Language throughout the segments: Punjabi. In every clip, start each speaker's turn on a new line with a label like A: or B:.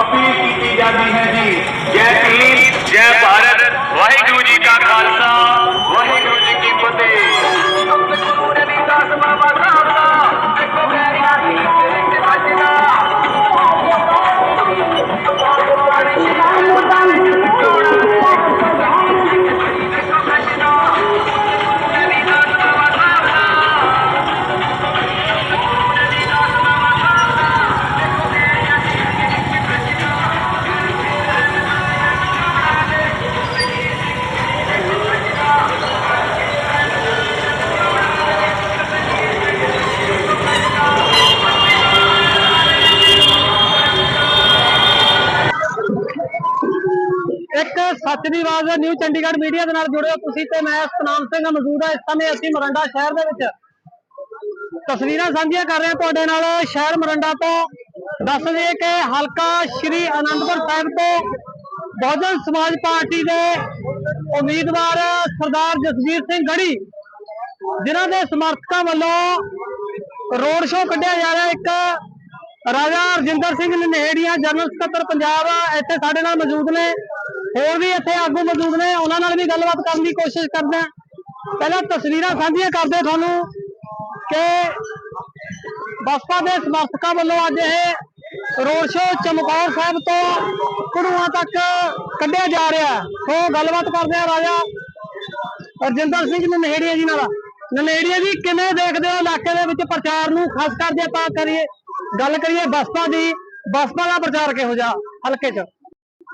A: ਅਪੀਲ ਕੀਤੀ ਜਾਂਦੀ ਹੈ ਜੀ। ਜੈ ਹਿੰਦ ਜੈ ਭਾਰਤ। ਵਾਹਿਗੁਰੂ ਜੀ
B: ਸੱਚ ਦੀ ਆਵਾਜ਼ ਨਿਊ ਚੰਡੀਗੜ੍ਹ ਮੀਡੀਆ ਦੇ ਨਾਲ ਜੁੜੇ ਹੋ ਤੁਸੀਂ ਤੇ ਮੈਂ ਸਤਨਾਮ ਸਿੰਘ ਮੌਜੂਦ ਹਾਂ ਇਸ ਸਮੇਂ ਅਸੀਂ ਮਰੰਡਾ ਸ਼ਹਿਰ ਦੇ ਵਿੱਚ। ਤਸਵੀਰਾਂ ਸਾਂਝੀਆਂ ਕਰ ਰਹੇ ਹਾਂ ਤੁਹਾਡੇ ਨਾਲ ਸ਼ਹਿਰ ਮਰੰਡਾ ਤੋਂ। ਦੱਸ ਦਈਏ ਕਿ ਹਲਕਾ ਸ਼੍ਰੀ ਅਨੰਦਪੁਰ ਸਾਹਿਬ ਤੋਂ ਬਹੁਜਨ ਸਮਾਜ ਪਾਰਟੀ ਦੇ ਉਮੀਦਵਾਰ ਸਰਦਾਰ ਜਸਵੀਰ ਸਿੰਘ ਗੜੀ, ਜਿਨ੍ਹਾਂ ਦੇ ਸਮਰਥਕਾਂ ਵੱਲੋਂ ਰੋਡ ਸ਼ੋਅ ਕੱਢਿਆ ਜਾ ਰਿਹਾ ਇੱਕ ਰਾਜਾ ਰਜਿੰਦਰ ਸਿੰਘ ਨਨੇੜੀਆਂ ਜਨਰਲ ਸਕੱਤਰ ਪੰਜਾਬ ਇੱਥੇ ਸਾਡੇ ਨਾਲ ਮੌਜੂਦ ਨੇ। ਹੋਰ ਵੀ ਇੱਥੇ ਆਗੂ ਮੌਜੂਦ ਨੇ, ਉਹਨਾਂ ਨਾਲ ਵੀ ਗੱਲਬਾਤ ਕਰਨ ਦੀ ਕੋਸ਼ਿਸ਼ ਕਰਦੇ ਹਾਂ। ਪਹਿਲਾਂ ਤਸਵੀਰਾਂ ਸਾਂਝੀਆਂ ਕਰਦੇ ਤੁਹਾਨੂੰ ਕਿ ਬਸਪਾ ਦੇ ਸਮਰਥਕਾਂ ਵੱਲੋਂ ਅੱਜ ਇਹ ਰੋਡ ਸ਼ੋਅ ਚਮਕੌਰ ਸਾਹਿਬ ਤੋਂ ਕੁੜੂਆਂ ਤੱਕ ਕੱਢਿਆ ਜਾ ਰਿਹਾ ਸੋ ਗੱਲਬਾਤ ਕਰਦੇ ਆ ਰਾਜਾ ਰਜਿੰਦਰ ਸਿੰਘ ਨਨੇੜੀਆ ਜੀ ਨਾਲ। ਨਨੇੜੀਆ ਜੀ, ਕਿਵੇਂ ਦੇਖਦੇ ਹੋ ਇਲਾਕੇ ਦੇ ਵਿੱਚ ਪ੍ਰਚਾਰ ਨੂੰ? ਖਾਸ ਕਰਕੇ ਆਪਾਂ ਕਰੀਏ, ਗੱਲ ਕਰੀਏ ਬਸਪਾ ਦੀ। ਬਸਪਾ ਦਾ ਪ੍ਰਚਾਰ ਕਿਹੋ ਜਿਹਾ? ਹਲਕੇ 'ਚ।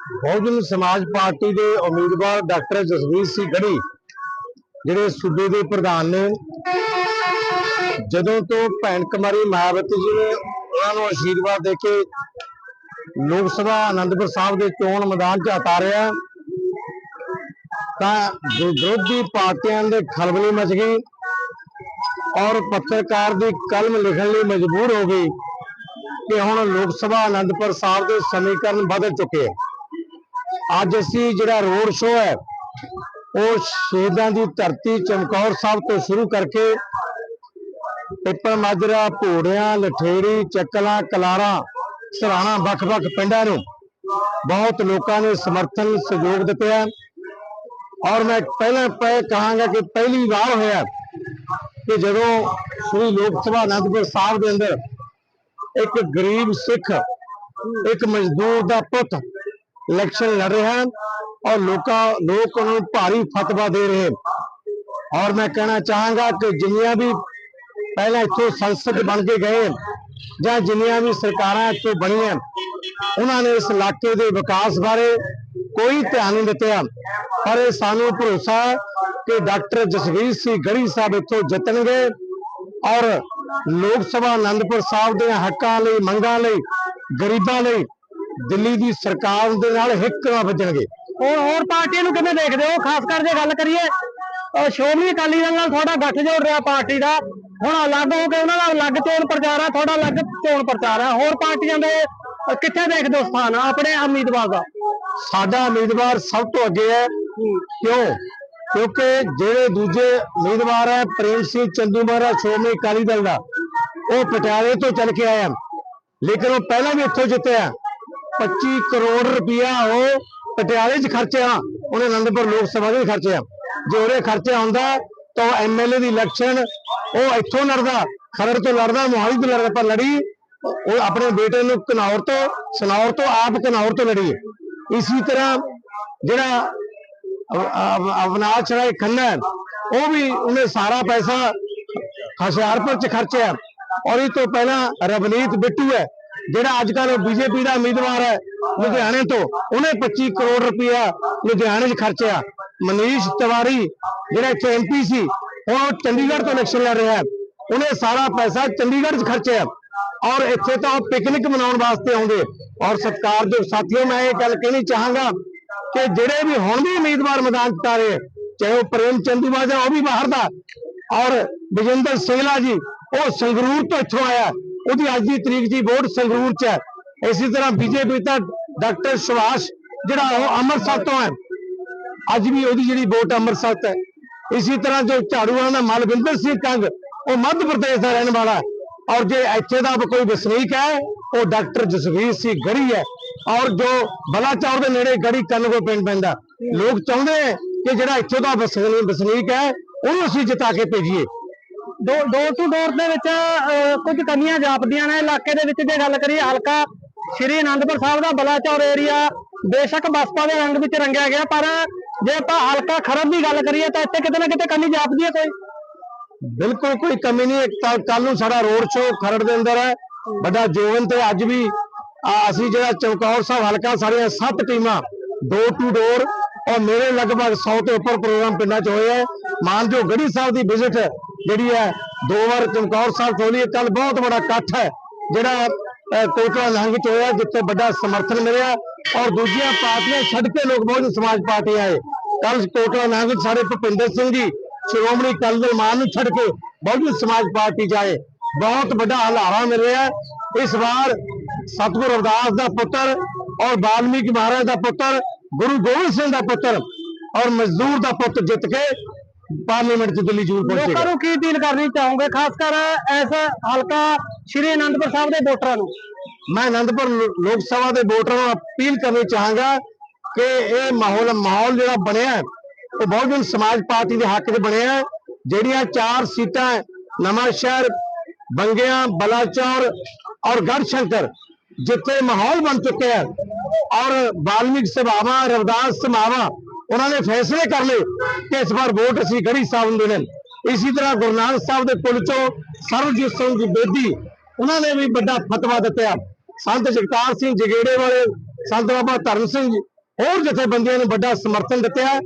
C: ਬਹੁਜਨ ਸਮਾਜ ਪਾਰਟੀ ਦੇ ਉਮੀਦਵਾਰ ਡਾਕਟਰ ਜਸਵੀਰ ਸਿੰਘ ਗੜੀ, ਜਿਹੜੇ ਸੂਬੇ ਦੇ ਪ੍ਰਧਾਨ ਨੇ, ਜਦੋਂ ਤੋਂ ਭੈਣ ਕੁਮਾਰੀ ਮਾਇਆਵਤੀ ਜੀ ਨੇ ਉਹਨਾਂ ਨੂੰ ਆਸ਼ੀਰਵਾਦ ਦੇ ਕੇ ਲੋਕ ਸਭਾ ਆਨੰਦਪੁਰ ਸਾਹਿਬ ਦੇ ਚੋਣ ਮੈਦਾਨ 'ਚ ਉਤਾਰਿਆ, ਤਾਂ ਵਿਰੋਧੀ ਪਾਰਟੀਆਂ ਦੇ ਖਲਬਲੀ ਮਚ ਗਈ ਔਰ ਪੱਤਰਕਾਰ ਦੀ ਕਲਮ ਲਿਖਣ ਲਈ ਮਜਬੂਰ ਹੋ ਗਈ ਕਿ ਹੁਣ ਲੋਕ ਸਭਾ ਆਨੰਦਪੁਰ ਸਾਹਿਬ ਦੇ ਸਮੀਕਰਨ ਬਦਲ ਚੁੱਕੇ ਆ। ਅੱਜ ਅਸੀਂ ਜਿਹੜਾ ਰੋਡ ਸ਼ੋਅ ਹੈ, ਉਹ ਸ਼ਹੀਦਾਂ ਦੀ ਧਰਤੀ ਚਮਕੌਰ ਸਾਹਿਬ ਤੋਂ ਸ਼ੁਰੂ ਕਰਕੇ ਪਿੱਪਲ ਮਾਜਰਾ ਭੋੜਿਆਂ ਲਠੇੜੀ, ਚੱਕਲਾਂ, ਕਲਾਰਾਂ, ਸਰਾਣਾ, ਵੱਖ-ਵੱਖ ਪਿੰਡਾਂ ਨੂੰ ਬਹੁਤ ਲੋਕਾਂ ਨੇ ਸਮਰਥਨ, ਸਹਿਯੋਗ ਦਿੱਤਾ ਔਰ ਮੈਂ ਪਹਿਲਾਂ ਪੈ ਕਹਾਂਗਾ ਕਿ ਪਹਿਲੀ ਵਾਰ ਹੋਇਆ ਕਿ ਜਦੋਂ ਸ੍ਰੀ ਲੋਕ ਸਭਾ ਅਨੰਦਪੁਰ ਸਾਹਿਬ ਦੇ ਅੰਦਰ ਇੱਕ ਗਰੀਬ ਸਿੱਖ, ਇੱਕ ਮਜ਼ਦੂਰ ਦਾ ਪੁੱਤ ਇਲੈਕਸ਼ਨ ਲੜ ਰਹੇ ਹਨ ਔਰ ਲੋਕਾਂ ਲੋਕ ਉਹਨੂੰ ਭਾਰੀ ਫਤਵਾ ਦੇ ਰਹੇ ਔਰ ਮੈਂ ਕਹਿਣਾ ਚਾਹਾਂਗਾ ਕਿ ਜਿੰਨੀਆਂ ਵੀ ਪਹਿਲਾਂ ਇੱਥੋਂ ਸੰਸਦ ਬਣ ਕੇ ਗਏ ਜਾਂ ਜਿੰਨੀਆਂ ਵੀ ਸਰਕਾਰਾਂ ਇੱਥੋਂ ਬਣੀਆਂ ਉਹਨਾਂ ਨੇ ਇਸ ਇਲਾਕੇ ਦੇ ਵਿਕਾਸ ਬਾਰੇ ਕੋਈ ਧਿਆਨ ਨਹੀਂ ਦਿੱਤਾ ਪਰ ਇਹ ਸਾਨੂੰ ਭਰੋਸਾ ਹੈ ਕਿ ਡਾਕਟਰ ਜਸਵੀਰ ਸਿੰਘ ਗੜੀ ਸਾਹਿਬ ਇੱਥੋਂ ਜਿੱਤਣਗੇ ਔਰ ਲੋਕ ਸਭਾ ਆਨੰਦਪੁਰ ਸਾਹਿਬ ਦੇ ਹੱਕਾਂ ਲਈ ਮੰਗਾਂ ਲਈ ਗਰੀਬਾਂ ਲਈ ਦਿੱਲੀ ਦੀ ਸਰਕਾਰ ਦੇ ਨਾਲ ਹਿੱਕਾਂ ਵੱਜਣਗੇ।
B: ਹੋਰ ਹੋਰ ਪਾਰਟੀਆਂ ਨੂੰ ਕਿਵੇਂ ਦੇਖਦੇ ਹੋ? ਖਾਸ ਕਰ ਜੇ ਗੱਲ ਕਰੀਏ, ਅਹ ਸ਼੍ਰੋਮਣੀ ਅਕਾਲੀ ਦਲ ਨਾਲ ਤੁਹਾਡਾ ਗੱਠਜੋੜ ਰਿਹਾ ਪਾਰਟੀ ਦਾ। ਹੁਣ ਅਲੱਗ ਹੋ ਕੇ ਉਹਨਾਂ ਦਾ ਅਲੱਗ ਚੋਣ ਪ੍ਰਚਾਰ ਹੈ ਤੁਹਾਡਾ ਅਲੱਗ ਚੋਣ ਪ੍ਰਚਾਰ ਹੈ ਹੋਰ ਪਾਰਟੀਆਂ ਦੇ ਕਿੱਥੇ ਦੇਖਦੇ ਹੋ ਸਥਾਨ ਆਪਣੇ ਉਮੀਦਵਾਰ ਦਾ?
C: ਸਾਡਾ ਉਮੀਦਵਾਰ ਸਭ ਤੋਂ ਅੱਗੇ ਹੈ। ਕਿਉਂ? ਕਿਉਂਕਿ ਜਿਹੜੇ ਦੂਜੇ ਉਮੀਦਵਾਰ ਹੈ ਪ੍ਰੇਮ ਸਿੰਘ ਚੰਦੂ ਮਹਾਰਾਜ ਸ਼੍ਰੋਮਣੀ ਅਕਾਲੀ ਦਲ ਦਾ, ਉਹ ਪਟਿਆਲੇ ਤੋਂ ਚੱਲ ਕੇ ਆਇਆ ਲੇਕਿਨ ਉਹ ਪਹਿਲਾਂ ਵੀ ਇੱਥੋਂ ਜਿੱਤਿਆ 25 ਕਰੋੜ ਰੁਪਇਆ ਉਹ ਪਟਿਆਲੇ 'ਚ ਖਰਚਿਆ ਉਹਨੇ ਅਨੰਦਪੁਰ ਲੋਕ ਸਭਾ ਦੇ ਖਰਚਿਆ ਜੇ ਉਹਦੇ ਖਰਚਿਆ ਹੁੰਦਾ ਤਾਂ ਐਮਐਲਏ ਦੀ ਇਲੈਕਸ਼ਨ ਉਹ ਇੱਥੋਂ ਲੜਦਾ ਖਰੜ ਤੋਂ ਲੜਦਾ ਮੋਹਾਲੀ ਤੋਂ ਲੜਦਾ ਪਰ ਲੜੀ ਉਹ ਆਪਣੇ ਬੇਟੇ ਨੂੰ ਘਨੌਰ ਤੋਂ ਸਨੌਰ ਤੋਂ ਆਪ ਕਨੌਰ ਤੋਂ ਲੜੀ ਹੈ। ਇਸੇ ਤਰ੍ਹਾਂ ਜਿਹੜਾ ਅਵਨਾਸ਼ ਰਾਏ ਖੰਨਾ ਹੈ, ਉਹ ਵੀ ਉਹਨੇ ਸਾਰਾ ਪੈਸਾ ਹੁਸ਼ਿਆਰਪੁਰ ਚ ਖਰਚਿਆ ਔਰ ਇਹ ਤੋਂ ਪਹਿਲਾਂ ਰਵਨੀਤ ਬਿੱਟੂ ਹੈ ਜਿਹੜਾ ਅੱਜ ਕੱਲ ਬੀਜੇਪੀ ਦਾ ਉਮੀਦਵਾਰ ਹੈ ਲੁਧਿਆਣੇ ਤੋਂ, ਉਹਨੇ 25 ਕਰੋੜ ਰੁਪਇਆ ਲੁਧਿਆਣੇ 'ਚ ਖਰਚਿਆ। ਮਨੀਸ਼ ਤਿਵਾਰੀ, ਜਿਹੜਾ ਇੱਥੇ ਐਮਪੀ ਸੀ ਉਹ ਚੰਡੀਗੜ੍ਹ ਤੋਂ ਇਲੈਕਸ਼ਨ ਲੜ ਰਿਹਾ ਹੈ। ਉਹਨੇ ਸਾਰਾ ਪੈਸਾ ਚੰਡੀਗੜ੍ਹ 'ਚ ਖਰਚਿਆ ਔਰ ਇੱਥੇ ਤਾਂ ਉਹ ਪਿਕਨਿਕ ਮਨਾਉਣ ਵਾਸਤੇ ਆਉਂਦੇ। ਔਰ ਸਤਿਕਾਰਯੋਗ ਸਾਥੀਓ, ਮੈਂ ਇਹ ਗੱਲ ਕਹਿਣੀ ਚਾਹਾਂਗਾ ਕਿ ਜਿਹੜੇ ਵੀ ਹੁਣ ਵੀ ਉਮੀਦਵਾਰ ਮੈਦਾਨ 'ਚ ਉਤਾਰੇ ਚਾਹੇ ਉਹ ਪ੍ਰੇਮ ਚੰਦੂ ਬਾਜਾ ਉਹ ਵੀ ਬਾਹਰ ਦਾ। ਔਰ ਵਿਜੇਂਦਰ ਸਿੰਗਲਾ ਜੀ, ਉਹ ਸੰਗਰੂਰ ਤੋਂ ਇੱਥੋਂ ਆਇਆ ਉਹਦੀ ਅੱਜ ਦੀ ਤਰੀਕ ਦੀ ਵੋਟ ਸੰਗਰੂਰ 'ਚ ਹੈ। ਇਸੇ ਤਰ੍ਹਾਂ ਬੀਜੇਪੀ ਦਾ ਡਾਕਟਰ ਸੁਭਾਸ਼ ਜਿਹੜਾ ਉਹ ਅੰਮ੍ਰਿਤਸਰ ਤੋਂ ਹੈ। ਅੱਜ ਵੀ ਉਹਦੀ ਜਿਹੜੀ ਵੋਟ ਅੰਮ੍ਰਿਤਸਰ 'ਚ ਹੈ। ਇਸੇ ਤਰ੍ਹਾਂ ਜੋ ਝਾੜੂਆਂ ਵਾਲਾ ਦਾ ਮਲਵਿੰਦਰ ਸਿੰਘ ਕੰਗ, ਉਹ ਮੱਧ ਪ੍ਰਦੇਸ਼ ਦਾ ਰਹਿਣ ਵਾਲਾ ਔਰ ਜੇ ਇੱਥੇ ਦਾ ਕੋਈ ਵਸਨੀਕ ਹੈ, ਉਹ ਡਾਕਟਰ ਜਸਵੀਰ ਸਿੰਘ ਗੜੀ ਹੈ। ਔਰ ਜੋ ਬਲਾਚੌਰ ਦੇ ਨੇੜੇ ਗੜੀ ਕੰਨਗੋ ਪਿੰਡ ਪੈਂਦਾ ਲੋਕ ਚਾਹੁੰਦੇ ਹੈ ਕਿ ਜਿਹੜਾ ਇੱਥੋਂ ਦਾ ਵਸਨੀ- ਵਸਨੀਕ ਹੈ, ਉਹਨੂੰ ਅਸੀਂ ਜਿਤਾ ਕੇ ਭੇਜੀਏ।
B: ਡੋਰ ਟੂ ਡੋਰ ਦੇ ਵਿੱਚ ਅਹ, ਕੁਝ ਕਮੀਆਂ ਜਾਪਦੀਆਂ ਨੇ। ਇਲਾਕੇ ਦੇ ਵਿੱਚ ਜੇ ਗੱਲ ਕਰੀਏ ਹਲਕਾ ਸ਼੍ਰੀ ਅਨੰਦਪੁਰ ਸਾਹਿਬ ਦਾ ਬਲਾਚੌਰ ਏਰੀਆ ਬੇਸ਼ੱਕ ਬਸਪਾ ਦੇ ਰੰਗ ਵਿੱਚ ਰੰਗਿਆ ਗਿਆ ਪਰ ਜੇ ਆਪਾਂ ਹਲਕਾ ਖਰਬ ਦੀ ਗੱਲ ਕਰੀਏ ਤਾਂ ਇੱਥੇ ਕਿਤੇ ਨਾ ਕਿਤੇ ਕਮੀ ਜਾਪਦੀ ਹੈ ਕੋਈ।
C: ਬਿਲਕੁਲ ਕੋਈ ਕਮੀ ਨਹੀਂ ਕੱਲ ਨੂੰ ਸਾਡਾ ਰੋਡ ਸ਼ੋਅ ਖਰੜ ਦੇ ਅੰਦਰ ਹੈ। ਵੱਡਾ ਜੋਵਨ ਤੇ ਅੱਜ ਵੀ ਅਸੀਂ ਜਿਹੜਾ ਚਮਕੌਰ ਸਾਹਿਬ ਹਲਕਾ ਸਾਡੀਆਂ ਸੱਤ ਟੀਮਾਂ ਡੋਰ ਟੂ ਡੋਰ ਔਰ ਮੇਰੇ ਲਗਭਗ 100 ਤੋਂ ਉੱਪਰ ਪ੍ਰੋਗਰਾਮ ਪਿੰਡਾਂ 'ਚ ਹੋਏ ਹੈ। ਮਾਨਜੋ ਗੜੀ ਸਾਹਿਬ ਦੀ ਵਿਜ਼ਿਟ ਜਿਹੜੀ ਹੈ ਦੋ ਵਾਰ ਚਮਕੌਰ ਸਾਹਿਬ ਖੋਲੀ ਕੱਲ ਬਹੁਤ ਬੜਾ ਇਕੱਠ ਹੈ ਜਿਹੜਾ ਅ, ਕੋਟਲਾ ਲੰਘ ਚ ਹੋਇਆ ਜਿੱਥੇ ਵੱਡਾ ਸਮਰਥਨ ਮਿਲਿਆ। ਔਰ ਦੂਜੀਆਂ ਪਾਰਟੀਆਂ ਛੱਡ ਕੇ ਲੋਕ ਬਹੁਜਨ ਸਮਾਜ ਪਾਰਟੀ ਆਏ। ਕੱਲ ਕੋਟਲਾ ਨਾਮ ਵਿੱਚ ਸਾਡੇ ਭੁਪਿੰਦਰ ਸਿੰਘ ਜੀ ਸ਼੍ਰੋਮਣੀ ਅਕਾਲੀ ਦਲ ਮਾਨ ਨੂੰ ਛੱਡ ਕੇ ਬਹੁਜਨ ਸਮਾਜ ਪਾਰਟੀ ਜਾਏ ਬਹੁਤ ਵੱਡਾ ਹਲਾਰਾ ਮਿਲ ਰਿਹਾ ਇਸ ਵਾਰ ਸਤਿਗੁਰੂ ਰਵਿਦਾਸ ਦਾ ਪੁੱਤਰ ਔਰ ਵਾਲਮੀਕ ਮਹਾਰਾਜ ਦਾ ਪੁੱਤਰ ਗੁਰੂ ਗੋਬਿੰਦ ਸਿੰਘ ਦਾ ਪੁੱਤਰ ਔਰ ਮਜ਼ਦੂਰ ਦਾ ਪੁੱਤ ਜਿੱਤ ਕੇ ਪਾਰਲੀਮੈਂਟ 'ਚ ਦਿੱਲੀ ਜ਼ਰੂਰ
B: ਲੋਕਾਂ
C: ਪਹੁੰਚੇਗਾ
B: ਨੂੰ ਕੀ ਅਪੀਲ ਕਰਨੀ ਚਾਹੋਗੇ? ਖਾਸ ਕਰ ਇਸ ਹਲਕਾ ਸ਼੍ਰੀ ਅਨੰਦਪੁਰ ਸਾਹਿਬ ਦੇ ਵੋਟਰਾਂ ਨੂੰ।
C: ਮੈਂ ਆਨੰਦਪੁਰ ਲੋ- ਲੋਕ ਸਭਾ ਦੇ ਵੋਟਰਾਂ ਨੂੰ ਅਪੀਲ ਕਰਨੀ ਚਾਹਾਂਗਾ ਕਿ ਇਹ ਮਾਹੌਲ ਮਾਹੌਲ ਜਿਹੜਾ ਬਣਿਆ ਹੈ, ਉਹ ਬਹੁਜਨ ਸਮਾਜ ਪਾਰਟੀ ਦੇ ਹੱਕ 'ਚ ਬਣਿਆ ਹੈ। ਜਿਹੜੀਆਂ ਚਾਰ ਸੀਟਾਂ ਹੈ, ਨਵਾਂ ਸ਼ਹਿਰ ਬੰਗਿਆਂ ਬਲਾਚੌਰ ਔਰ ਗੜਸ਼ੰਕਰ ਜਿੱਥੇ ਮਾਹੌਲ ਬਣ ਚੁੱਕਿਆ ਹੈ ਔਰ ਵਾਲਮੀਕ ਸਭਾਵਾਂ ਰਵਿਦਾਸ ਸਭਾਵਾਂ ਉਹਨਾਂ ਨੇ ਫੈਸਲੇ ਕਰ ਲਏ ਕਿ ਇਸ ਵਾਰ ਵੋਟ ਅਸੀਂ ਗੜੀ ਸਾਹਿਬ ਨੂੰ ਦੇਣੇ ਨੇ। ਇਸੇ ਤਰ੍ਹਾਂ ਗੁਰੂ ਨਾਨਕ ਸਾਹਿਬ ਦੇ ਪੁੱਲ ਚੋਂ ਸਰਬਜੀਤ ਸਿੰਘ ਜੀ ਬੇਦੀ, ਉਹਨਾਂ ਨੇ ਵੀ ਵੱਡਾ ਫਤਵਾ ਦਿੱਤਾ ਸੰਤ ਜਗਤਾਰ ਸਿੰਘ ਜਗੇੜੇ ਵਾਲੇ, ਸੰਤ ਬਾਬਾ ਧਰਮ ਸਿੰਘ ਹੋਰ ਜਥੇਬੰਦੀਆਂ ਨੂੰ ਵੱਡਾ ਸਮਰਥਨ ਦਿੱਤਾ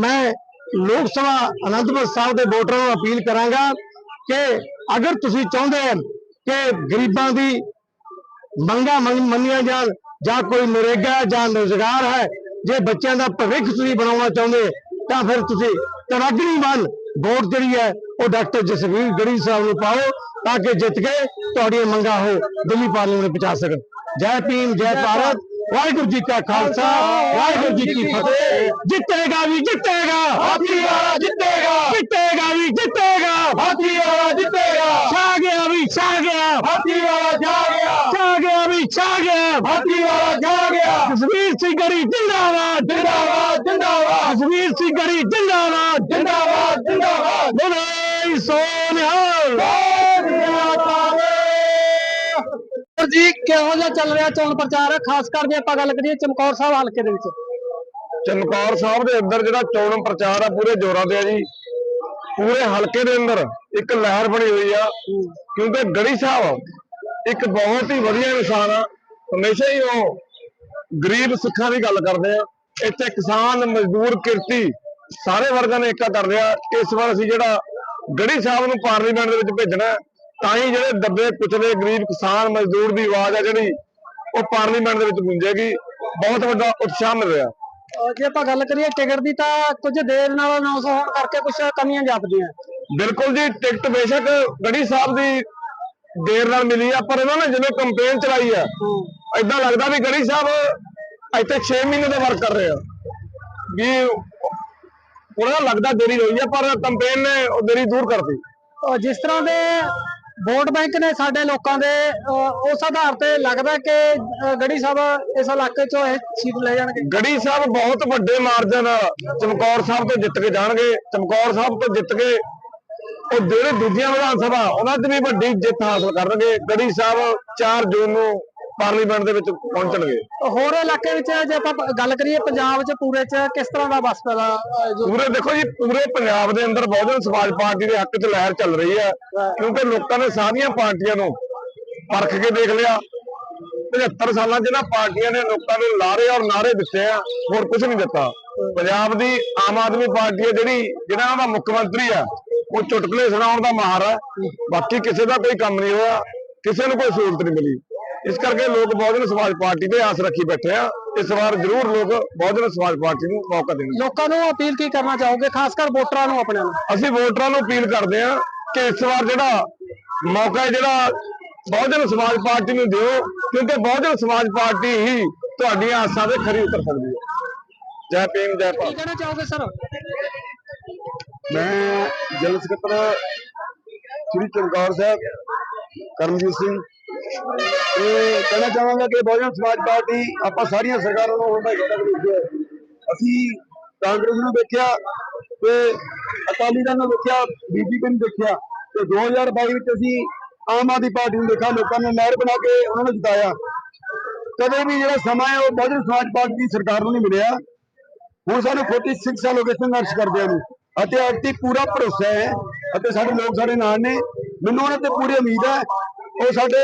C: ਮੈਂ ਲੋਕ ਸਭਾ ਅਨੰਦਪੁਰ ਸਾਹਿਬ ਦੇ ਵੋਟਰਾਂ ਨੂੰ ਅਪੀਲ ਕਰਾਂਗਾ ਕਿ ਅਗਰ ਤੁਸੀਂ ਚਾਹੁੰਦੇ ਹੋ ਕਿ ਗਰੀਬਾਂ ਦੀ ਮੰਗਾਂ ਮੰਗ- ਮੰਨੀਆਂ ਜਾਣ ਜਾਂ ਕੋਈ ਨਰੇਗਾ ਜਾਂ ਰੁਜ਼ਗਾਰ ਹੈ ਜੇ ਬੱਚਿਆਂ ਦਾ ਭਵਿੱਖ ਤੁਸੀਂ ਬਣਾਉਣਾ ਚਾਹੁੰਦੇ ਤਾਂ ਫਿਰ ਤੁਸੀਂ ਤਰਾਗਣੀ ਵੱਲ ਵੋਟ ਜਿਹੜੀ ਹੈ ਉਹ ਡਾਕਟਰ ਜਸਵੀਰ ਗੜੀ ਸਾਹਿਬ ਨੂੰ ਪਾਓ ਤਾਂ ਕਿ ਜਿੱਤ ਕੇ ਤੁਹਾਡੀਆਂ ਮੰਗਾਂ ਉਹ ਦਿੱਲੀ ਪਾਰਲੀਮੈਂਟ ਪਹੁੰਚਾ ਸਕਣ। ਜੈ ਭੀਮ ਜੈ ਭਾਰਤ। ਵਾਹਿਗੁਰੂ ਜੀ ਕਾ ਖਾਲਸਾ ਵਾਹਿਗੁਰੂ ਜੀ ਕੀ ਫਤਿਹ। ਜਿੱਤੇਗਾ ਵੀ ਜਿੱਤੇਗਾ। ਹਾਥੀ ਵਾਲਾ ਜਿੱਤੇਗਾ। ਜਿੱਤੇਗਾ ਵੀ ਜਿੱਤੇਗਾ। ਹਾਥੀ ਵਾਲਾ ਜਿੱਤੇਗਾ। ਛਾ ਗਿਆ ਵੀ ਛਾ ਗਿਆ। ਹਾਥੀ ਵਾਲਾ ਜਾ ਗਿਆ। ਛਾ ਗਿਆ ਵੀ ਛਾ ਗਿਆ। ਹਾਥੀ ਵਾਲਾ ਜਾ ਜਸਵੀਰ ਸਿੰਘ ਗੜੀ ਜਿੰਦਾਬਾਦ ਜਿੰਦਾਬਾਦ ਜਿੰਦਾਬਾਦ। ਜਸਵੀਰ ਸਿੰਘ ਗੜੀ ਜਿੰਦਾਬਾਦ ਜਿੰਦਾਬਾਦ ਜਿੰਦਾਬਾਦ। ਬੋਲੇ ਸੋਨਿਹਾਲ।
B: ਜੀ, ਕਿਹੋ ਜਿਹਾ ਚੱਲ ਰਿਹਾ ਚੋਣ ਪ੍ਰਚਾਰ? ਖਾਸ ਕਰ ਆਪਾਂ ਗੱਲ ਕਰੀਏ ਚਮਕੌਰ ਸਾਹਿਬ ਹਲਕੇ ਦੇ ਵਿੱਚ।
C: ਚਮਕੌਰ ਸਾਹਿਬ ਦੇ ਅੰਦਰ ਜਿਹੜਾ ਚੋਣ ਪ੍ਰਚਾਰ ਆ, ਪੂਰੇ ਜ਼ੋਰਾਂ ਤੇ ਆ ਜੀ। ਪੂਰੇ ਹਲਕੇ ਦੇ ਅੰਦਰ ਇੱਕ ਲਹਿਰ ਬਣੀ ਹੋਈ ਆ। ਕਿਉਂਕਿ ਗੜੀ ਸਾਹਿਬ ਇੱਕ ਬਹੁਤ ਹੀ ਵਧੀਆ ਇਨਸਾਨ ਆ। ਹਮੇਸ਼ਾ ਹੀ ਉਹ ਗਰੀਬ ਸਿੱਖਾਂ ਦੀ ਗੱਲ ਕਰਦੇ ਆ ਇੱਥੇ ਕਿਸਾਨ ਮਜ਼ਦੂਰ ਕਿਰਤੀ ਸਾਰੇ ਵਰਗਾਂ ਨੇ ਏਕਾ ਕਰ ਲਿਆ ਇਸ ਵਾਰ ਅਸੀਂ ਜਿਹੜਾ ਗੜੀ ਸਾਹਿਬ ਨੂੰ ਪਾਰਲੀਮੈਂਟ ਦੇ ਵਿੱਚ ਭੇਜਣਾ ਤਾਂ ਹੀ ਜਿਹੜੇ ਦੱਬੇ ਕੁਚਲੇ ਗਰੀਬ ਕਿਸਾਨ ਮਜ਼ਦੂਰ ਦੀ ਆਵਾਜ਼ ਆ ਜਿਹੜੀ ਉਹ ਪਾਰਲੀਮੈਂਟ ਦੇ ਵਿੱਚ ਗੂੰਜੇਗੀ। ਬਹੁਤ ਵੱਡਾ ਉਤਸ਼ਾਹ ਮਿਲ ਰਿਹਾ।
B: ਜੇ ਆਪਾਂ ਗੱਲ ਕਰੀਏ ਟਿਕਟ ਦੀ ਤਾਂ ਕੁਝ ਦੇਰ ਨਾਲ ਅਨਾਉਂਸ ਹੋਣ ਕਰਕੇ ਕੁਝ ਕਮੀਆਂ ਜਾਪਦੀਆਂ
C: ਬਿਲਕੁਲ ਜੀ ਟਿਕਟ ਬੇਸ਼ੱਕ ਗੜੀ ਸਾਹਿਬ ਦੀ ਦੇਰ ਨਾਲ ਮਿਲੀ ਆ ਪਰ ਇਹਨਾਂ ਨੇ ਜਦੋਂ ਕੰਪੇਨ ਚਲਾਈ ਆ ਏਦਾਂ ਲੱਗਦਾ ਵੀ ਗੜੀ ਸਾਹਿਬ ਇੱਥੇ 6 ਮਹੀਨੇ ਦਾ ਵਰਕ ਕਰ ਰਹੇ ਆ। ਵੀ ਉਹਨਾਂ ਲੱਗਦਾ ਦੇਰੀ ਹੋਈ ਆ ਪਰ ਕੰਪੇਨ ਨੇ ਉਹ ਦੇਰੀ ਦੂਰ ਕਰਤੀ।
B: ਜਿਸ ਤਰ੍ਹਾਂ ਦੇ ਵੋਟ ਬੈਂਕ ਨੇ ਸਾਡੇ ਲੋਕਾਂ ਦੇ ਅਹ ਉਸ ਆਧਾਰ ਤੇ ਲੱਗਦਾ ਕਿ ਅਹ ਗੜੀ ਸਾਹਿਬ ਇਸ ਇਲਾਕੇ ਚੋਂ ਇਹ ਸੀਟ ਲੈ ਜਾਣਗੇ।
C: ਗੜੀ ਸਾਹਿਬ ਬਹੁਤ ਵੱਡੇ ਮਾਰਜਨ ਨਾਲ ਚਮਕੌਰ ਸਾਹਿਬ ਤੋਂ ਜਿੱਤ ਕੇ ਜਾਣਗੇ। ਚਮਕੌਰ ਸਾਹਿਬ ਤੋਂ ਜਿੱਤ ਕੇ ਉਹ ਜਿਹੜੇ ਦੂਜੀਆਂ ਵਿਧਾਨ ਸਭਾ ਉਹਨਾਂ 'ਚ ਵੀ ਵੱਡੀ ਜਿੱਤ ਹਾਸਲ ਕਰਨਗੇ। ਗੜੀ ਸਾਹਿਬ 4 ਜੂਨ ਨੂੰ ਪਾਰਲੀਮੈਂਟ ਦੇ ਵਿੱਚ ਪਹੁੰਚਣਗੇ।
B: ਹੋਰ ਇਲਾਕੇ ਵਿੱਚ ਜੇ ਆਪਾਂ ਗੱਲ ਕਰੀਏ ਪੰਜਾਬ 'ਚ ਪੂਰੇ 'ਚ ਕਿਸ ਤਰ੍ਹਾਂ ਦਾ ਬਸਪਾ ਦਾ
C: ਪੂਰੇ ਦੇਖੋ ਜੀ ਪੂਰੇ ਪੰਜਾਬ ਦੇ ਅੰਦਰ ਬਹੁਜਨ ਸਮਾਜ ਪਾਰਟੀ ਦੇ ਹੱਕ 'ਚ ਲਹਿਰ ਚੱਲ ਰਹੀ ਹੈ। ਕਿਉਂਕਿ ਲੋਕਾਂ ਨੇ ਸਾਰੀਆਂ ਪਾਰਟੀਆਂ ਨੂੰ ਪਰਖ ਕੇ ਦੇਖ ਲਿਆ। 75 ਸਾਲਾਂ 'ਚ ਨਾ ਪਾਰਟੀਆਂ ਨੇ ਲੋਕਾਂ ਨੂੰ ਲਾਰੇ ਔਰ ਨਾਰੇ ਦਿੱਤੇ ਆ ਹੋਰ ਕੁਝ ਨਹੀਂ ਦਿੱਤਾ। ਪੰਜਾਬ ਦੀ ਆਮ ਆਦਮੀ ਪਾਰਟੀ ਹੈ ਜਿਹੜੀ ਜਿਹੜਾ ਦਾ ਮੁੱਖ ਮੰਤਰੀ ਆ ਉਹ ਚੁਟਕਲੇ ਸੁਣਾਉਣ ਦਾ ਮਾਹਰ ਹੈ। ਬਾਕੀ ਕਿਸੇ ਦਾ ਕੋਈ ਕੰਮ ਨਹੀਂ ਹੋਇਆ ਕਿਸੇ ਨੂੰ ਕੋਈ ਸਹੂਲਤ ਨਹੀਂ ਮਿਲੀ। ਇਸ ਕਰਕੇ ਲੋਕ ਬਹੁਜਨ ਸਮਾਜ ਪਾਰਟੀ ਤੇ ਆਸ ਰੱਖੀ ਬੈਠੇ ਆ। ਇਸ ਵਾਰ ਜ਼ਰੂਰ ਲੋਕ ਬਹੁਜਨ ਸਮਾਜ ਪਾਰਟੀ ਨੂੰ ਮੌਕਾ ਦੇਣਗੇ
B: ਲੋਕਾਂ ਨੂੰ ਅਪੀਲ ਕੀ ਕਰਨਾ ਚਾਹੋਗੇ? ਖਾਸ ਕਰ ਵੋਟਰਾਂ ਨੂੰ ਆਪਣਿਆਂ ਨੂੰ
C: ਅਸੀਂ ਵੋਟਰਾਂ ਨੂੰ ਅਪੀਲ ਕਰਦੇ ਹਾਂ ਕਿ ਇਸ ਵਾਰ ਜਿਹੜਾ ਮੌਕਾ ਜਿਹੜਾ ਬਹੁਜਨ ਸਮਾਜ ਪਾਰਟੀ ਨੂੰ ਦਿਓ ਕਿਉਂਕਿ ਬਹੁਜਨ ਸਮਾਜ ਪਾਰਟੀ ਹੀ ਤੁਹਾਡੀਆਂ ਆਸਾਂ ਤੇ ਖਰੀ ਉਤਰ ਸਕਦੀ ਹੈ। ਜੈ ਭੀਮ ਜੈ
B: ਕੀ
C: ਭਾਰਤ
B: ਕਹਿਣਾ ਚਾਹੋਗੇ ਸਰ?
C: ਮੈਂ ਜਨਰਲ ਸਕੱਤਰ ਸ੍ਰੀ ਚਮਕੌਰ ਸਾਹਿਬ ਕਰਮਜੀਤ ਸਿੰਘ ਇਹ ਕਹਿਣਾ ਚਾਹਾਂਗਾ ਕਿ ਬਹੁਜਨ ਸਮਾਜ ਪਾਰਟੀ ਆਪਾਂ ਸਾਰੀਆਂ ਸਰਕਾਰਾਂ ਨੂੰ ਹੁੰਦਾ ਤੱਕ ਦੇਖਿਆ ਅਸੀਂ ਕਾਂਗਰਸ ਨੂੰ ਦੇਖਿਆ ਤੇ ਅਕਾਲੀ ਦਲ ਨੂੰ ਦੇਖਿਆ, ਬੀਜੇਪੀ ਨੂੰ ਦੇਖਿਆ ਤੇ 2022 ਵਿੱਚ ਅਸੀਂ ਆਮ ਆਦਮੀ ਪਾਰਟੀ ਨੂੰ ਦੇਖਿਆ, ਲੋਕਾਂ ਨੇ ਲਹਿਰ ਬਣਾ ਕੇ ਉਹਨਾਂ ਨੂੰ ਜਿਤਾਇਆ। ਕਦੇ ਵੀ ਜਿਹੜਾ ਸਮਾਂ ਹੈ ਉਹ ਬਹੁਜਨ ਸਮਾਜ ਪਾਰਟੀ ਦੀ ਸਰਕਾਰ ਨੂੰ ਨਹੀਂ ਮਿਲਿਆ। ਹੁਣ ਸਾਨੂੰ 46 ਸਾਲ ਹੋ ਗਏ ਸੰਘਰਸ਼ ਕਰਦਿਆਂ ਨੂੰ ਅਤੇ ਅੱਜ ਤੇ ਪੂਰਾ ਭਰੋਸਾ ਹੈ ਅਤੇ ਸਾਡੇ ਲੋਕ ਸਾਡੇ ਨਾਲ ਨੇ। ਮੈਨੂੰ ਉਹਨਾਂ ਤੇ ਪੂਰੀ ਉਮੀਦ ਹੈ ਉਹ ਸਾਡੇ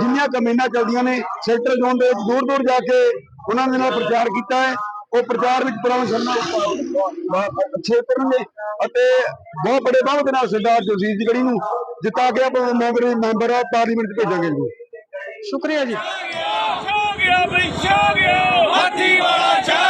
C: ਜਿੰਨੀਆਂ ਕਮੀਨਾਂ ਚੱਲਦੀਆਂ ਨੇ ਸੈਕਟਰ ਜ਼ੋਨ ਦੇ ਵਿੱਚ ਦੂਰ ਦੂਰ ਜਾ ਕੇ ਉਹਨਾਂ ਦੇ ਨਾਲ ਪ੍ਰਚਾਰ ਕੀਤਾ ਹੈ। ਉਹ ਪ੍ਰਚਾਰ ਵਿੱਚ ਪ੍ਰਭੂ ਸ਼ਰਮਾ ਅੱਛੇ ਕਰਨਗੇ ਅਤੇ ਬਹੁਤ ਬੜੇ ਬਾਹਰ ਦੇ ਨਾਲ ਸਰਦਾਰ ਜਗਜੀਤ ਜੀ ਗੜੀ ਨੂੰ ਜਿੱਤਾ ਕੇ ਆਪਾਂ ਮੈਂਬਰ ਮੈਂਬਰ ਪਾਰਲੀਮੈਂਟ 'ਚ ਭੇਜਾਂਗੇ ਜੀ।
B: ਸ਼ੁਕਰੀਆ ਜੀ।
D: ਹੋ ਗਿਆ
B: ਗਿਆ ਬਈ ਛਾ ਗਿਆ।
E: ਹਾਥੀ ਵਾਲਾ ਛਾ